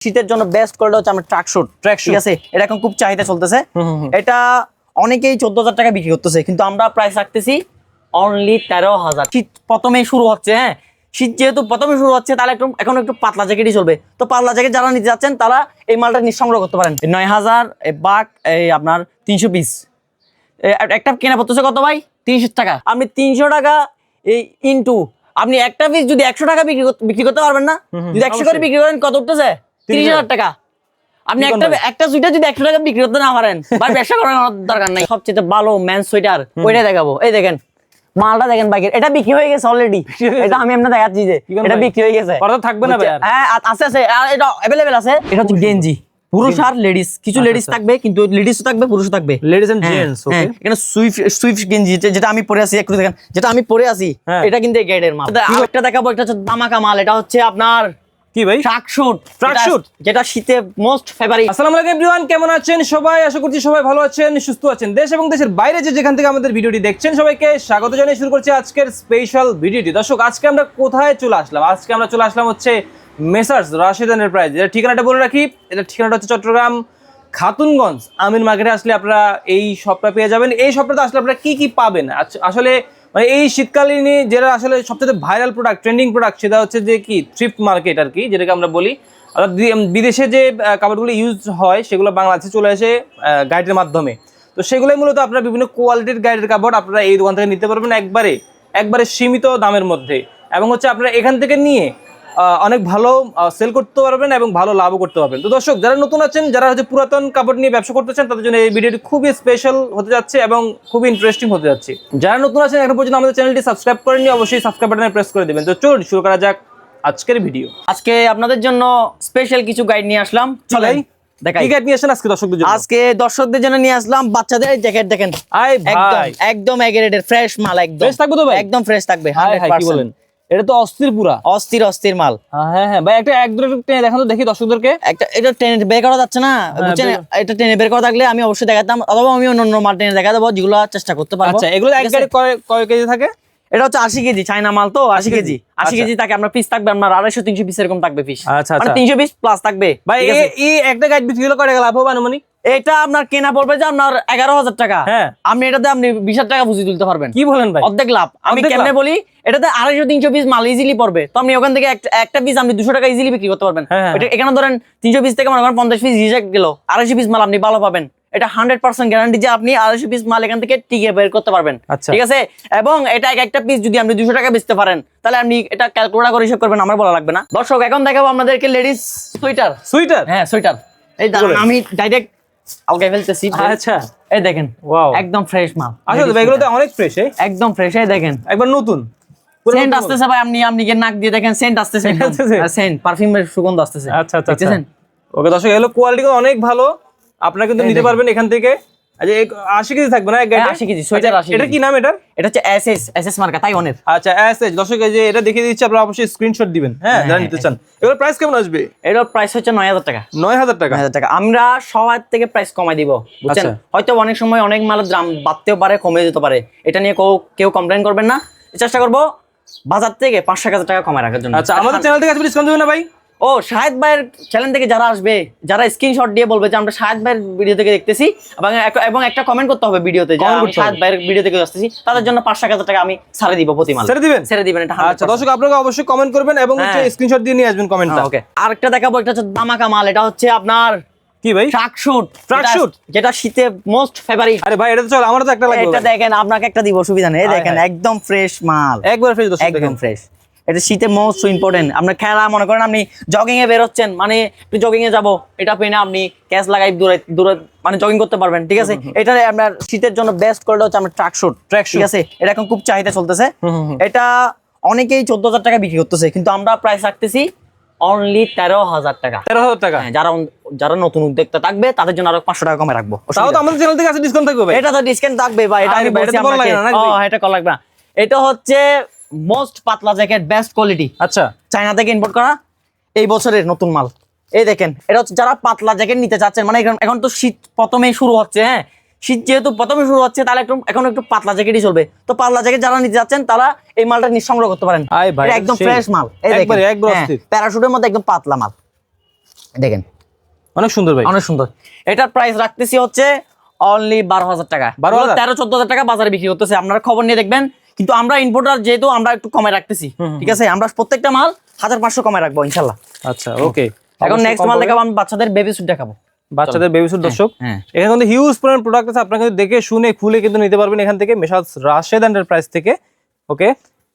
শীতের জন্য best quality হচ্ছে আমার ট্রাক শুট Track ঠিক আছে? এটা এখন খুব চাহিদা চলতেছে। এটা অনেকেই চোদ্দ হাজার টাকা বিক্রি করতেছে কিন্তু আমরা প্রাইস রাখতেছি অনলি তেরো হাজার শীত প্রথমেই শুরু হচ্ছে হ্যাঁ? শীত যেহেতু প্রথমে শুরু হচ্ছে তাহলে একটু এখন একটু পাতলা জ্যাকেটই চলবে। তো পাতলা জ্যাকেট যারা নিতে যাচ্ছেন তারা এই মালটা নিঃসংগ্রহ করতে পারেন। নয় হাজার এই বাঘ এই আপনার তিনশো পিস একটা কেনা পড়তেছে কত ভাই? তিনশো টাকা। আপনি তিনশো টাকা এই ইনটু আপনি একটা পিস যদি একশো টাকা বিক্রি করতে- বিক্রি করতে পারবেন না? যদি একশো করে বিক্রি করেন কত উঠতেছে? তিরিশ হাজার টাকা। আপনি একটা একটা সুইটার যদি একশো টাকা বিক্রি করতে না পারেন ভাই ব্যবসা করার দরকার নাই। সবচেয়ে ভালো ম্যান সুইটার ওইটা দেখাবো। এই দেখেন মালটা দেখেন বাইকের। এটা বিক্রি হয়ে গেছে অলরেডি এটা আমি আপনার দেখাচ্ছি যে এটা বিক্রি হয়ে গেছে। পরে থাকবে না হ্যাঁ আছে আছে। এটা অ্যাভেলেবেল আছে। এটা হচ্ছে গেঞ্জি। পুরুষ আর লেডিস কিছু আচ্ছা, লেডিস আচ্ছা। থাকবে কিন্তু লেডিসও থাকবে পুরুষও থাকবে। লেডিস এন্ড জেন্টস ওকে এখানে সুইফট সুইফট গেঞ্জি যেটা- আমি পরে আছি একটু দেখেন। যেটা আমি পরে আছি হ্যাঁ। এটা কিন্তু মাল। আরেকটা দেখাবো এটা হচ্ছে দামাকা মাল। এটা হচ্ছে আপনার কি ভাই? ট্রাক শুট যেটা শীতে মোস্ট ফেভারিট আসসালামু আলাইকুম এভরিওয়ান কেমন আছেন সবাই? আশা করছি সবাই ভালো আছেন সুস্থ আছেন। দেশ এবং দেশের বাইরে যে যেখান থেকে আমাদের ভিডিওটি দেখছেন সবাইকে স্বাগত জানিয়ে শুরু করছি আজকের স্পেশাল ভিডিওটি। দর্শক আজকে আমরা কোথায় চলে আসলাম? আজকে আমরা চলে আসলাম হচ্ছে মেসার্স রাশিদ এন্টারপ্রাইজ এর ঠিকানাটা বলে রাখি। এটা ঠিকানাটা হচ্ছে চট্টগ্রাম খাতুনগঞ্জ। আমিন মার্কেটে আসলে আপনারা এই শপটা পেয়ে যাবেন। এই শপটাতে আসলে আপনারা কি কি পাবেন? আচ- আসলে মানে এই শীতকালীনই যেটা আসলে সবচেয়ে ভাইরাল প্রোডাক্ট ট্রেন্ডিং প্রোডাক্ট সেটা হচ্ছে যে কি থ্রিফ্ট মার্কেট আর কি, যেটাকে আমরা বলি। অর্থাৎ বিদেশে যে কাপড়গুলো ইউজ হয়, সেগুলো বাংলাদেশে চলে আসে গাইডের মাধ্যমে। তো সেগুলোই মূলত আপনারা বিভিন্ন কোয়ালিটির গাইডের কাপড় আপনারা এই দোকান থেকে নিতে পারবেন একবারে একবারে সীমিত দামের মধ্যে। এবং হচ্ছে আপনারা এখান থেকে নিয়ে অনেক ভালো সেল করতে পারবেন এবং ভালো লাভও করতে পারবেন। তো দর্শক যারা নতুন আছেন যারা হচ্ছে পুরাতন কাপড় নিয়ে ব্যবসা করতে চান তাদের জন্য এই ভিডিওটি খুবই স্পেশাল হতে যাচ্ছে এবং খুবই ইন্টারেস্টিং হতে যাচ্ছে। যারা নতুন আছেন এখন পর্যন্ত আমাদের চ্যানেলটি সাবস্ক্রাইব করেননি অবশ্যই সাবস্ক্রাইব বাটনে প্রেস করে দেবেন। তো চলুন শুরু করা যাক আজকের ভিডিও আজকে আপনাদের জন্য স্পেশাল কিছু গাইড নিয়ে আসলাম। চলেন আজকে দর্শকদের জন্য? আজকে দর্শকদের জন্য নিয়ে আসলাম বাচ্চাদের জ্যাকেট দেখেন। একদম একদম ফ্রেশ মাল একদম। থাকবে তো ভাই? একদম ফ্রেশ থাকবে বলেন? এটা তো অস্থির পুরা। অস্থির অস্থির মাল। হ্যাঁ হ্যাঁ ভাই একটা এক দুটো টেনে দেখান তো দেখি দর্শকদেরকে। একটা এটা টেনে বের করা যাচ্ছে না। বুঝছেন? হ্যাঁ, বের- এটা টেনে বের করা থাকলে আমি অবশ্যই দেখাতাম অথবা আমি অন্য অন্য মাল টেনে দেখা দেবো যেগুলো চেষ্টা করতে পারব। আচ্ছা এগুলো এক? গাড়ি কয় কেজি থাকে? এটা হচ্ছে আশি কেজি চাইনা মাল তো আশি কেজি। আশি আচ্ছা। কেজি থাকে আপনার পিস থাকবে আপনার আড়াইশো তিনশো পিস এরকম থাকবে পিস আচ্ছা, মানে আচ্ছা। তিনশো পিস প্লাস থাকবে। ভাই এই একটা গাইড বিক্রি হলে কয় টাকা লাভ হবে আনুমানিক? এটা আপনার কেনা পড়বে যে আপনার এগারো হাজার টাকা। হ্যাঁ। আপনি এটাতে আপনি বিশ হাজার টাকা বুঝিয়ে তুলতে পারবেন। কি বলেন ভাই? অর্ধেক লাভ। আমি কেমনে বলি এটাতে আড়াইশো তিনশো পিস মাল ইজিলি পড়বে। তো আপনি ওখান থেকে একটা- একটা পিস আপনি দুশো টাকা ইজিলি বিক্রি করতে পারবেন। হ্যাঁ, হ্যাঁ। এটা এখানে ধরেন তিনশো পিস থেকে মনে করেন পঞ্চাশ পিস রিজেক্ট গেল। আড়াইশো পিস মাল আপনি ভালো পাবেন। এটা হান্ড্রেড পার্সেন্ট গ্যারান্টি যে আপনি আড়াইশো পিস মাল এখান থেকে টিকে বের করতে পারবেন। আচ্ছা। ঠিক আছে? এবং এটা এক একটা পিস যদি আপনি দুশো টাকা বেচতে পারেন তাহলে আপনি এটা ক্যালকুলেট করে হিসাব করবেন আমার বলা লাগবে না। দর্শক এখন দেখাবো আপনাদেরকে লেডিস সুইটার সুইটার হ্যাঁ সুইটার এই আমি ডাইরেক্ট আলগাই ফেলতেছি আচ্ছা। এই দেখেন ওয়াও একদম ফ্রেশ মাল। আসলে এগুলো তো অনেক ফ্রেশ একদম ফ্রেশ এই দেখেন। একবার নতুন। সেন্ট নতুন। আসতেছে ভাই আপনি আপনি গিয়ে নাক দিয়ে দেখেন সেন্ট আসতেছে সেন্ট পারফিউমের সুগন্ধ আসতেছে। আচ্ছা আচ্ছা আচ্ছা। ওকে দর্শক এগুলো কোয়ালিটি অনেক ভালো। আপনারা কিন্তু নিতে পারবেন এখান থেকে। আচ্ছা আশি কেজি থাকবে না এক গাড়ি হ্যাঁ, 80 কেজি, সোয়েটার 80 এটা কি নাম এটার? এটা হচ্ছে এসএস এসএস মার্কা তাই অনের আচ্ছা এস এস দর্শক এই যে এটা দেখিয়ে দিচ্ছি আপনারা অবশ্যই স্ক্রিনশট দিবেন। হ্যাঁ যারা নিতে চান। এগুলোর প্রাইস কেমন আসবে? এটার প্রাইস হচ্ছে নয় হাজার টাকা। নয় হাজার টাকা? হাজার টাকা। আমরা সবার থেকে প্রাইস কমাই দিব বুঝছেন? আচ্ছা। হয়তো অনেক সময় অনেক মালের দাম বাড়তেও পারে কমে যেতে পারে। এটা নিয়ে কেউ কেউ কমপ্লেন করবেন না। চেষ্টা করব বাজার থেকে পাঁচশো হাজার টাকা কমায় রাখার জন্য। আচ্ছা আমাদের চ্যানেল থেকে ডিসকাউন্ট দেবে না ভাই? ও শাহেদ ভাইয়ের চ্যানেল থেকে যারা আসবে যারা স্ক্রিনশট দিয়ে বলবে যে আমরা শাহেদ ভাইয়ের ভিডিও থেকে দেখতেছি এবং এবং একটা কমেন্ট করতে হবে ভিডিওতে যে Comment আমি শাহেদ ভাইয়ের ভিডিও থেকে আসতেছি তাদের জন্য পাঁচশো এক হাজার টাকা আমি ছাড়ে দিব প্রতি মাল ছেড়ে দিবেন? ছেড়ে দিবেন এটা আচ্ছা দর্শক আপনারা অবশ্যই কমেন্ট করবেন এবং হচ্ছে হ্যাঁ। স্ক্রিনশট দিয়ে নিয়ে আসবেন কমেন্টটা ওকে আরেকটা দেখাবো এটা হচ্ছে দামাকা মাল এটা হচ্ছে আপনার কি ভাই? Truck shoot Truck shoot? যেটা শীতে মোস্ট ফেভারিট আরে ভাই এটা তো চল আমারও তো একটা লাগবে এটা দেখেন আপনাকে একটা দিব সুবিধা নেই। এই দেখেন একদম ফ্রেশ মাল। একবার ফ্রেশ দর্শক একদম ফ্রেশ এটা শীতে মোস্ট ইম্পর্টেন্ট আপনার খেলা মনে করেন আপনি জগিং এ বেরোচ্ছেন মানে একটু জগিং এ যাব এটা পেনে আপনি ক্যাশ লাগাই দূরে দূরে মানে জগিং করতে পারবেন ঠিক আছে? এটা আপনার শীতের জন্য বেস্ট কোয়ালিটি হচ্ছে আমার ট্রাক শুট Track ঠিক আছে? এটা এখন খুব চাহিদা চলতেছে। এটা অনেকেই চোদ্দ হাজার টাকা বিক্রি করতেছে কিন্তু আমরা প্রাইস রাখতেছি অনলি তেরো হাজার টাকা। তেরো হাজার টাকা? হ্যাঁ, যারা যারা নতুন উদ্যোক্তা থাকবে তাদের জন্য আরও পাঁচশো টাকা কমে রাখব। তাও তো আমাদের চ্যানেল থেকে আছে ডিসকাউন্ট থাকবে এটা তো ডিসকাউন্ট থাকবে ভাই এটা আমি বলছি আপনাকে? এটা করা লাগবে না। এটা হচ্ছে মোস্ট পাতলা জ্যাকেট বেস্ট কোয়ালিটি আচ্ছা। চায়না থেকে ইম্পোর্ট করা এই বছরের নতুন মাল। এই দেখেন এটা হচ্ছে যারা পাতলা জ্যাকেট নিতে চাচ্ছেন মানে এখন- তো শীত প্রথমেই শুরু হচ্ছে হ্যাঁ? শীত যেহেতু প্রথমে শুরু হচ্ছে তাহলে একটু এখন একটু পাতলা জ্যাকেটই চলবে। তো পাতলা জ্যাকেট যারা নিতে যাচ্ছেন তারা এই মালটা নিঃসংগ্রহ করতে পারেন। একদম। ফ্রেশ মাল। প্যারাশুটের মধ্যে একদম পাতলা মাল। দেখেন। অনেক সুন্দর ভাই। অনেক সুন্দর। এটার প্রাইস রাখতেছি হচ্ছে অনলি বারো হাজার টাকা। 12,000 এগুলো তেরো চোদ্দ হাজার টাকা বাজারে বিক্রি করতেছে। আপনারা খবর নিয়ে দেখবেন কিন্তু আমরা ইম্পোর্টার যেহেতু আমরা একটু কমে রাখতেছি ঠিক আছে? আমরা প্রত্যেকটা মাল হাজার পাঁচশো কমে রাখব ইনশাল্লাহ। আচ্ছা ওকে এখন নেক্সট মাল দেখাবো আমি বাচ্চাদের বেবি সুট দেখাবো। বাচ্চাদের বেবি স্যুট দর্শক হ্যাঁ এখানে কিন্তু হিউজ পরিমাণ প্রোডাক্ট আছে আপনারা কিন্তু দেখে শুনে খুলে কিন্তু নিতে পারবেন এখান থেকে মেশাদ রাশেদ এন্টারপ্রাইজ থেকে ওকে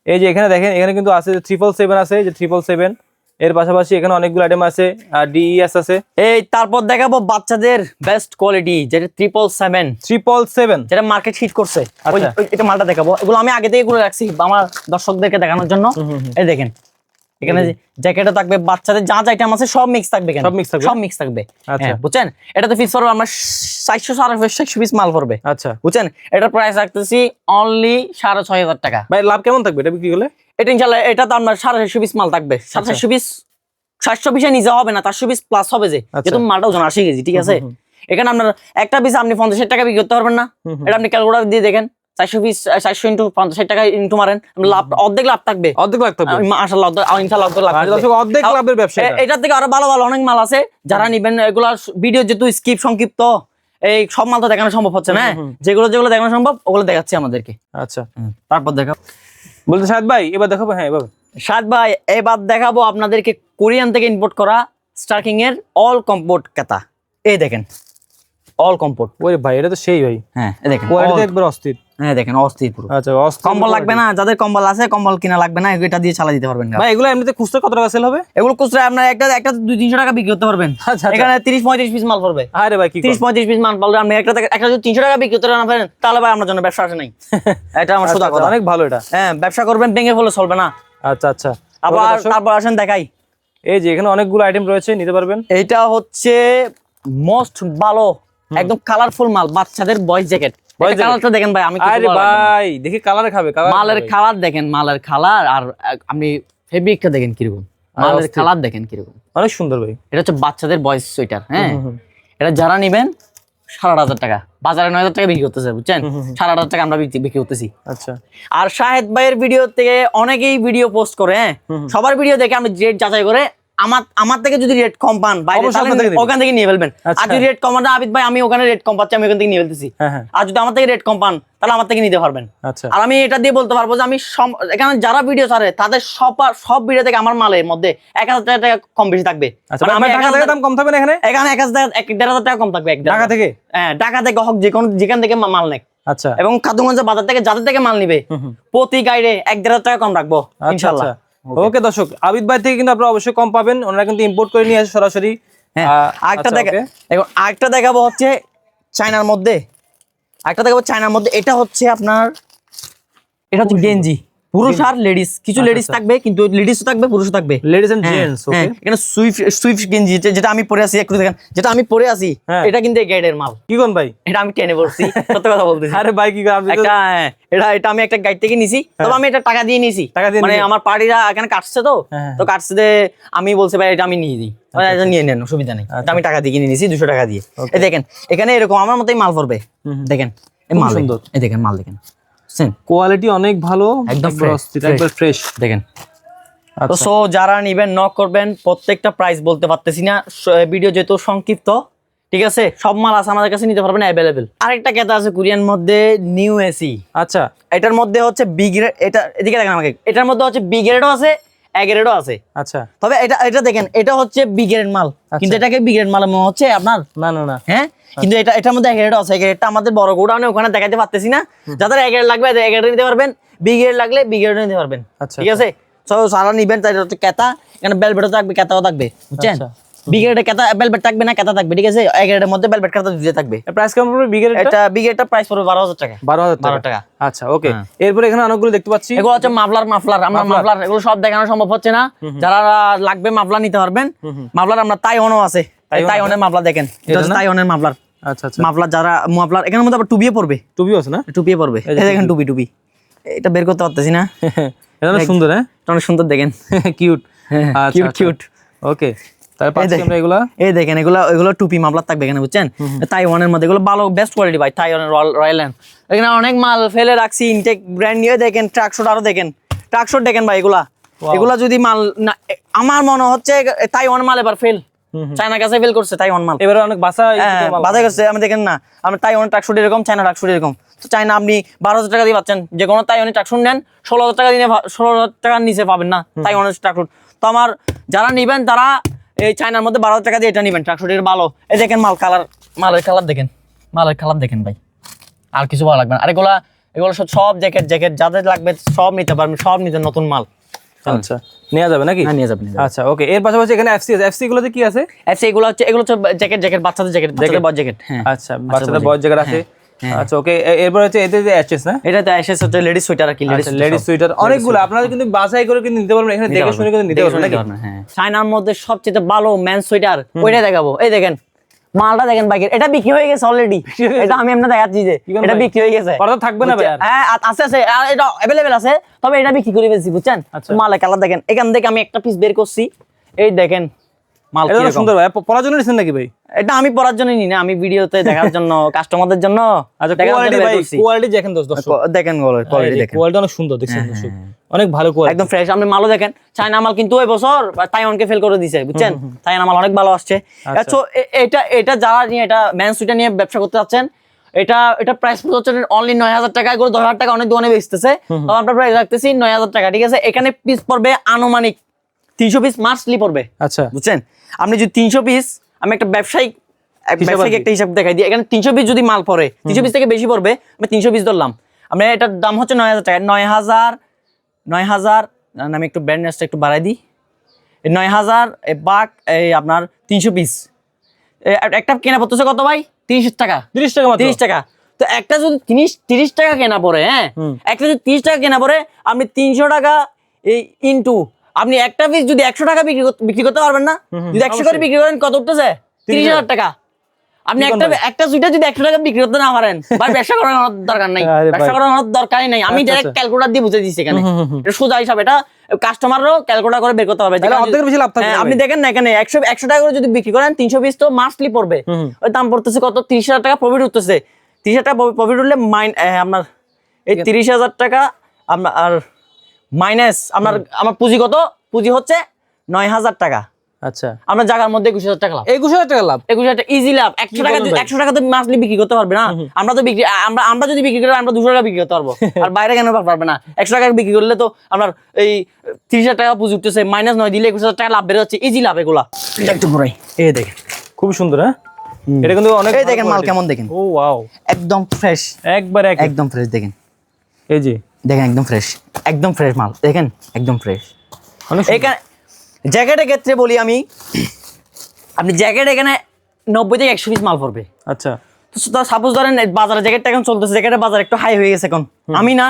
এই যে এখানে দেখেন এখানে কিন্তু আছে যে ট্রিপল সেভেন আছে যে ট্রিপল সেভেন এর পাশাপাশি এখানে অনেকগুলো আইটেম আছে আর ডিইএস আছে। এই তারপর দেখাবো বাচ্চাদের বেস্ট কোয়ালিটি যেটা ট্রিপল সেভেন ট্রিপল সেভেন যেটা মার্কেট হিট করছে। আচ্ছা। এটা মালটা দেখাবো। এগুলো আমি আগে থেকে এগুলো রাখছি আমার দর্শকদেরকে দেখানোর জন্য। এই দেখেন। এখানে জ্যাকেটও থাকবে বাচ্চাদের যা যা আইটেম আছে সব মিক্স থাকবে সব mix থাকবে? সব মিক্স থাকবে। আচ্ছা। বুঝছেন? এটা তো ফিক্স পড়বে আমরা সাড়ে পিস মাল পড়বে। আচ্ছা। বুঝছেন? এটার প্রাইস রাখতেছি অনলি সাড়ে ছয় হাজার টাকা। ভাই লাভ কেমন থাকবে? এটা বিক্রি করলে? এটা ইনশাল্লাহ এটা তো আপনার সাড়ে চারশো পিস মাল থাকবে। চারশো পিস সাতশো পিসে নিজে হবে না চারশো পিস প্লাস হবে যে। আচ্ছা। যেহেতু মালটা ওজন আশি কেজি ঠিক আছে? এখানে আপনার একটা পিস আপনি পঞ্চাশ ষাট টাকা বিক্রি করতে পারবেন না। এটা আপনি ক্যালকুলেটার দিয়ে দেখেন। চারশো পিস চারশো ইন্টু পঞ্চাশ টাকা ইন্টু মারেন। লাভ অর্ধেক লাভ থাকবে। অর্ধেক লাখ থাকবে। ইনশাল্লাহ অর্ধেক লাভ থাকবে। দর্শক অর্ধেক লাভের ব্যবসা এটা। এটার থেকে আরও ভালো ভালো অনেক মাল আছে। যারা নিবেন এগুলা ভিডিও যেহেতু স্কিপ সংক্ষিপ্ত এই সব মাল তো দেখানো সম্ভব হচ্ছে না হুম। যেগুলো যেগুলো দেখানো সম্ভব ওগুলো দেখাচ্ছি আমাদেরকে। আচ্ছা। তারপর দেখা বলতে সাহেদ ভাই এবার দেখাবো? হ্যাঁ এবার সাদ ভাই এবার দেখাবো আপনাদেরকে কোরিয়ান থেকে ইম্পোর্ট করা স্টার্কিং এর অল কম্পোর্ট কাতা এই দেখেন। অল কম্পোর্ট ওরে ভাই এটা তো সেই ভাই। হ্যাঁ দেখেন একবার অস্থির। হ্যাঁ দেখেন অস্থির পুরো। আচ্ছা কম্বল লাগবে না যাদের কম্বল আছে কম্বল কিনা লাগবে না এটা দিয়ে চালা দিতে পারবেন ভাই এগুলো এমনিতে খুচরা কত টাকা সেল হবে? এগুলো খুচরা আপনার একটা একটা দুই তিনশো টাকা বিক্রি করতে পারবেন। আচ্ছা, আচ্ছা। এখানে তিরিশ পঁয়ত্রিশ পিস মাল পড়বে। আরে ভাই তিরিশ পঁয়ত্রিশ পিস মাল পারলে আপনি একটা একটা যদি তিনশো টাকা বিক্রি করতে না পারেন তাহলে ভাই আমার জন্য ব্যবসা নাই। এটা আমার সোজা কথা। অনেক ভালো এটা। হ্যাঁ ব্যবসা করবেন ভেঙে ফেলে চলবে না। আচ্ছা আচ্ছা। আবার তারপর আসেন দেখাই। এই যে এখানে অনেকগুলো আইটেম রয়েছে নিতে পারবেন। এটা হচ্ছে মোস্ট ভালো একদম কালারফুল মাল বাচ্চাদের বয়েজ জ্যাকেট? কালারটা দেখেন ভাই আমি আরে বলার লাগবে না। ভাই দেখি কালারে খাবে মালের কালার দেখেন মালের কালার আর আপনি ফেব্রিকটা দেখেন কীরকম মালের অস্থির। দেখেন কীরকম অনেক সুন্দর ভাই এটা হচ্ছে বাচ্চাদের বয়েজ সোয়েটার হ্যাঁ। এটা যারা নিবেন সাড়ে আট হাজার টাকা বাজারে নয় হাজার টাকা বিক্রি করতেছে বুঝছেন। সাড়ে আট হাজার টাকা আমরা বিক্রি করতেছি আচ্ছা আর শাহেদ ভাইয়ের ভিডিও থেকে অনেকেই ভিডিও পোস্ট করে হ্যাঁ। সবার ভিডিও দেখে রেট যাচাই করে আমার আমার থেকে যদি রেট কম পান। ওখান থেকে নিয়ে ফেলবেন। আর আচ্ছা। যদি রেট কম আবিদ ভাই আমি ওখানে রেট কম পাচ্ছি আমি ওখান থেকে নিয়ে ফেলতেছি। হ্যাঁ হ্যাঁ। আর যদি আমার থেকে রেট কম পান তাহলে আমার থেকে নিতে পারবেন। আচ্ছা। আর আমি এটা দিয়ে বলতে পারব যে আমি এখানে যারা ভিডিও ছাড়ে তাদের সব সব ভিডিও থেকে আমার মালের মধ্যে এক হাজার টাকা কম বেশি থাকবে। আচ্ছা কম থাকবে এখানে? এখানে এক হাজার দেড় হাজার টাকা কম থাকবে ঢাকা থেকে? হ্যাঁ ঢাকা থেকে হোক যে কোনো যেখান থেকে মাল নেক। আচ্ছা। এবং খাতুগঞ্জের বাজার থেকে যাদের থেকে মাল নিবে। প্রতি গাইডে এক দেড় হাজার টাকা কম রাখব ইনশাল্লাহ। ওকে দর্শক আবিদ ভাই থেকে কিন্তু আপনারা অবশ্যই কম পাবেন। ওনারা কিন্তু ইম্পোর্ট করে নিয়ে আসে সরাসরি। হ্যাঁ আরেকটা আচ্ছা, দেখা এখন আরেকটা দেখাবো হচ্ছে চায়নার মধ্যে। আরেকটা দেখাবো চায়নার মধ্যে। এটা হচ্ছে আপনার এটা হচ্ছে গেঞ্জি পুরুষ আর লেডিস কিছু আচ্ছা, লেডিস আচ্ছা। থাকবে কিন্তু লেডিসও থাকবে পুরুষও থাকবে। লেডিস এন্ড হ্যাঁ, জেন্টস ওকে হ্যাঁ, এখানে সুইফট সুইফট গেঞ্জি যেটা- আমি পরে আছি একটু দেখেন যেটা আমি পরে আছি হ্যাঁ। এটা কিন্তু গাইডের মাল। কি কোন ভাই? এটা আমি টেনে পড়ছি সত্য কথা বলতেছি। আরে ভাই কি আপনি তো- একটা হ্যাঁ, এটা এটা আমি একটা গাইড থেকে নিছি তবে আমি এটা টাকা দিয়ে নিছি। টাকা দিয়ে মানে আমার পার্টিরা এখানে কাটছে তো হ্যাঁ। তো কাটছে আমি বলছি ভাই এটা আমি নিয়ে দিই। নিয়ে নেন অসুবিধা নেই। আমি টাকা দিয়ে কিনে নিছি দুশো টাকা দিয়ে। দেখেন এখানে এরকম আমার মতোই মাল পড়বে। হুম হুম। দেখেন মাল সুন্দর। সুন্দর। এই দেখেন মাল দেখেন। বুঝছেন কোয়ালিটি অনেক ভালো একদম একবার ফ্রেশ দেখেন। তো আচ্ছা সো যারা নিবেন নক করবেন প্রত্যেকটা প্রাইস বলতে পারতেছি না। ভিডিও যেহেতু সংক্ষিপ্ত ঠিক আছে? সব মাল আছে আমাদের কাছে নিতে পারবেন অ্যাভেলেবেল আরেকটা কেতা আছে কোরিয়ান মধ্যে নিউ এসি আচ্ছা। এটার মধ্যে হচ্ছে বিগ্রেড এটা এদিকে দেখেন আমাকে। এটার মধ্যে হচ্ছে বি গ্রেডও আছে আছে। আচ্ছা। তবে এটা এটা দেখেন এটা হচ্ছে বি গ্রেড মাল কিন্তু এটাকে বি গ্রেড মাল মনে হচ্ছে আপনার? না না না। হ্যাঁ? কিন্তু এটা এটার মধ্যে এক আছে। এক গ্রেডটা আমাদের বড় গোডাউনে ওখানে দেখাতে পারতেছি না। যাদের এগারো লাগবে এগারো নিতে পারবেন। বি গ্রেড লাগলে বি গ্রেড নিতে পারবেন। আচ্ছা, ঠিক আছে? সারা নিবেন তাই হচ্ছে কেতা এখানে বেলবেটও থাকবে কেতাও থাকবে। বুঝছেন? আচ্ছা। বি কেতা বেলবেট থাকবে না কেতা থাকবে ঠিক আছে? এক গ্রেডের মধ্যে বেলবেট কেতা থাকবে। প্রাইস কেমন পড়বে এটা প্রাইস পড়বে বারো হাজার টাকা। বারো হাজার বারো টাকা। টাকা আচ্ছা ওকে হ্যাঁ। এরপরে এখানে অনেকগুলো দেখতে পাচ্ছি। এগুলো হচ্ছে মাফলার মাফলার। আমরা মাফলার। এগুলো সব দেখানো সম্ভব হচ্ছে না। যারা লাগবে মাফলার নিতে পারবেন। মাফলার আমরা তাইওয়ানও আছে। তাইওয়ানের মাফলার দেখেন। এটা হচ্ছে তাইওয়ানের মাফলার। আচ্ছা আচ্ছা। মাফলার যারা মাফলার এখানের মধ্যে আবার টুবিয়ে পড়বে টুপিও আছে না? টুপিয়ে পড়বে এই দেখেন টুপি। টুপি এটা বের করতে পারতেছি না। এটা অনেক সুন্দর হ্যাঁ? অনেক সুন্দর দেখেন। কিউট হ্যাঁ, কিউট cute। ওকে এই দেখেন। এগুলো? এগুলো টুপি থাকবে এখানে বুঝছেন? তাইওয়ানের মধ্যে এগুলো ভালো বেস্ট কোয়ালিটি ভাই তাইওয়ানের রয়্যাল এখানে অনেক মাল ফেলে রাখছি ইনটেক ব্র্যান্ড নিয়ে দেখেন ট্রাকশোট আরও দেখেন। ট্রাকশোট দেখেন ভাই এগুলা। এগুলা যদি মাল না আমার মনে হচ্ছে তাইওয়ান মাল এবার ফেল চায়না কাছে ফেল করছে তাইওয়ান মাল। এবারে অনেক বাসা হ্যাঁ, বাজার করছে আমি দেখেন না আমরা তাইওয়ান ট্রাকশুট এরকম চায়না ট্রাকশুট এরকম। তো চায়না আপনি বারো হাজার টাকা দিয়ে পাচ্ছেন যে কোনো তাইওয়ানি ট্রাকশুট নেন ষোলো হাজার টাকা দিয়ে ষোলো হাজার টাকার নিচে পাবেন না তাইওয়ানের ট্রাকশুট তো আমার যারা নিবেন তারা এই চায়নার মধ্যে বারো টাকা দিয়ে এটা নিবেন ট্রাকশুটের ভালো এই দেখেন মাল কালার মালের কালার দেখেন মালের কালার দেখেন ভাই। আর কিছু ভালো লাগবে না। আর এগুলা এগুলো সব সব জ্যাকেট জ্যাকেট যাদের লাগবে সব নিতে পারবেন সব নিতে নতুন মাল। আচ্ছা নেওয়া যাবে নাকি? হ্যাঁ নিয়ে যাবেন আচ্ছা ওকে এর পাশাপাশি এখানে এফসি আছে। এফসি গুলোতে কি আছে? আচ্ছা এগুলো হচ্ছে এগুলো হচ্ছে জ্যাকেট জ্যাকেট বাচ্চাদের জ্যাকেট বাচ্চাদের বড় জ্যাকেট হ্যাঁ। আচ্ছা বাচ্চাদের বয়স জায়গা আছে। হ্যাঁ। আচ্ছা ওকে এরপর হচ্ছে এতে এসএস না? হচ্ছে লেডিস সোয়েটার আর কি লেডিস আচ্ছা লেডিস সুইটার অনেকগুলো আপনারা কিন্তু বাছাই করে কিন্তু নিতে পারবেন এখানে দেখে শুনে কিন্তু নিতে পারবেন নাকি? চায়নার মধ্যে সবচেয়ে ভালো ম্যান সোয়েটার ওইটা দেখাবো। এই দেখেন মালটা দেখেন বাইকের এটা বিক্রি হয়ে গেছে অলরেডি এটা আমি এমনি দেখাচ্ছি যে এটা বিক্রি হয়ে গেছে। পর্দা থাকবে না ভাই হ্যাঁ আছে আছে আর এটা অ্যাভেলেবেল আছে তবে এটা বিক্রি করে ফেলছি বুঝছেন? আচ্ছা। মালের কালার দেখেন এখান থেকে আমি একটা পিস বের করছি এই দেখেন মাল এটা সুন্দর ভাই। প- পড়ার জন্য নিছেন নাকি ভাই? এটা আমি পড়ার জন্য নি না আমি ভিডিওতে দেখার জন্য কাস্টমারদের জন্য আচ্ছা কোয়ালিটি ভাই কোয়ালিটি দেখেন দর্শক দেখেন কোয়ালিটি দেখেন। কোয়ালিটি অনেক সুন্দর দেখছেন দর্শক। অনেক ভালো কোয়ালিটি একদম ফ্রেশ আপনি মালও দেখেন। চায়না মাল কিন্তু ওই বছর তাইওয়ানকে ফেল করে দিছে বুঝছেন? চায়না মাল অনেক ভালো আসছে। আচ্ছা। এটা এটা যারা নিয়ে এটা ম্যান সুইটা নিয়ে ব্যবসা করতে যাচ্ছেন এটা এটা প্রাইস হচ্ছে অনলি নয় হাজার টাকা এগুলো দশ হাজার টাকা অনেক দোকানে বেচতেছে। তো আমরা প্রাইস রাখতেছি নয় হাজার টাকা ঠিক আছে? এখানে পিস পড়বে আনুমানিক তিনশো পিস মাসলি পড়বে আচ্ছা। বুঝছেন? আপনি যদি তিনশো পিস আমি একটা ব্যবসায়িক ব্যবসায়িক একটা হিসাব দেখাই দিই। এখানে তিনশো পিস যদি মাল পড়ে তিনশো পিস থেকে বেশি পড়বে আমি তিনশো পিস ধরলাম। আমরা এটার দাম হচ্ছে নয় হাজার টাকা। নয় হাজার নয় হাজার আমি একটু ব্র্যান্ডনেসটা একটু বাড়াই দিই। নয় হাজার বাক এই আপনার তিনশো পিস একটা কেনা পড়তেছে কত ভাই? তিরিশ টাকা। 30 টাকা তিরিশ টাকা। তো একটা যদি তিরিশ তিরিশ টাকা কেনা পড়ে হ্যাঁ? একটা যদি তিরিশ টাকা কেনা পড়ে আপনি তিনশো টাকা এই ইনটু আপনি একটা পিস যদি একশো টাকা বিক্রি করতে- বিক্রি করতে পারবেন না যদি একশো করে বিক্রি করেন কত উঠতেছে? তিরিশ হাজার। টাকা। আপনি একটা একটা সুইটার যদি একশো টাকা বিক্রি করতে না পারেন ভাই ব্যবসা করার দরকার নাই। ব্যবসা দরকারই নাই। আমি আচ্ছা, ডাইরেক্ট আচ্ছা। ক্যালকুলেটর দিয়ে বুঝে দিচ্ছি এখানে। সোজা হিসাব। এটা কাস্টমারও ক্যালকুলেটর করে বের করতে পারবে। থাকবে হ্যাঁ, আপনি দেখেন না এখানে একশো একশো টাকা করে যদি বিক্রি করেন তিনশো পিস তো মাসলি পড়বে। ওই দাম পড়তেছে কত? তিরিশ হাজার টাকা প্রফিট উঠতেছে। তিরিশ হাজার টাকা প্রফিট উঠলে মাইন আপনার এই তিরিশ হাজার টাকা আপনার আর মাইনাস আপনার আমার পুঁজি কত? পুঁজি হচ্ছে নয় হাজার টাকা। আচ্ছা। আমরা জায়গার মধ্যে একুশ হাজার টাকা লাভ। একুশ হাজার টাকা লাভ? একুশ হাজার ইজি লাভ। একশো টাকা? একশো টাকা বিক্রি করতে পারবে না। আমরা তো বিক্রি আমরা আমরা যদি বিক্রি করি আমরা দুশো টাকা বিক্রি করতে পারব। আর বাইরে কেন পারবে না? একশো টাকা বিক্রি করলে তো আপনার এই তিরিশ হাজার টাকা পুঁজি উঠতেছে মাইনাস নয় দিলে একুশ হাজার টাকা লাভ বেড়ে যাচ্ছে ইজি লাভ এগুলা। একটু ঘুরাই। এই দেখেন। খুব সুন্দর হ্যাঁ? এটা কিন্তু অনেক এই দেখেন মাল কেমন দেখেন। ও ওয়াও একদম ফ্রেশ একবার এক একদম ফ্রেশ দেখেন। এই জি দেখেন একদম ফ্রেশ একদম ফ্রেশ মাল দেখেন? একদম ফ্রেশ। এখানে জ্যাকেটের ক্ষেত্রে বলি আমি আপনি জ্যাকেট এখানে নব্বই থেকে একশো পিস মাল পড়বে। আচ্ছা। তো সাপোজ ধরেন বাজারে জ্যাকেটটা এখন চলতেছে জ্যাকেটের বাজার একটু হাই হয়ে গেছে এখন। আমি না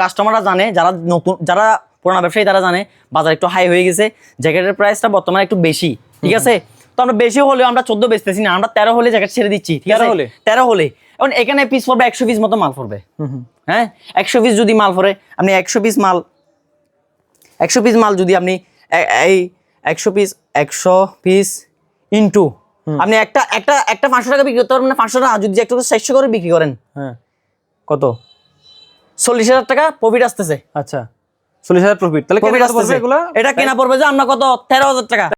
কাস্টমাররা জানে যারা নতুন যারা পুরোনো ব্যবসায়ী তারা জানে বাজার একটু হাই হয়ে গেছে জ্যাকেটের প্রাইসটা বর্তমানে একটু বেশি ঠিক আছে? তো আমরা বেশি হলেও আমরা চোদ্দ বেচতেছি না আমরা তেরো হলে জ্যাকেট ছেড়ে দিচ্ছি ঠিক আছে? 13 হলে? তেরো হলে। এখন এখানে পিস পড়বে একশো পিস মতো মাল পড়বে। হ্যাঁ? একশো পিস যদি মাল পড়ে আপনি একশো পিস মাল একশো পিস মাল যদি আপনি এই একশো পিস একশো পিস ইন্টু আপনি একটা একটা একটা পাঁচশো টাকা বিক্রি করতে পারবেন না পাঁচশো টাকা যদি একটা চারশো করে বিক্রি করেন। হ্যাঁ। কত? চল্লিশ হাজার টাকা প্রফিট আসতেছে। আচ্ছা। চল্লিশ হাজার প্রফিট তাহলে প্রফিট আসতেছে। এটা কেনা পড়বে যে আমরা কত? তেরো হাজার টাকা।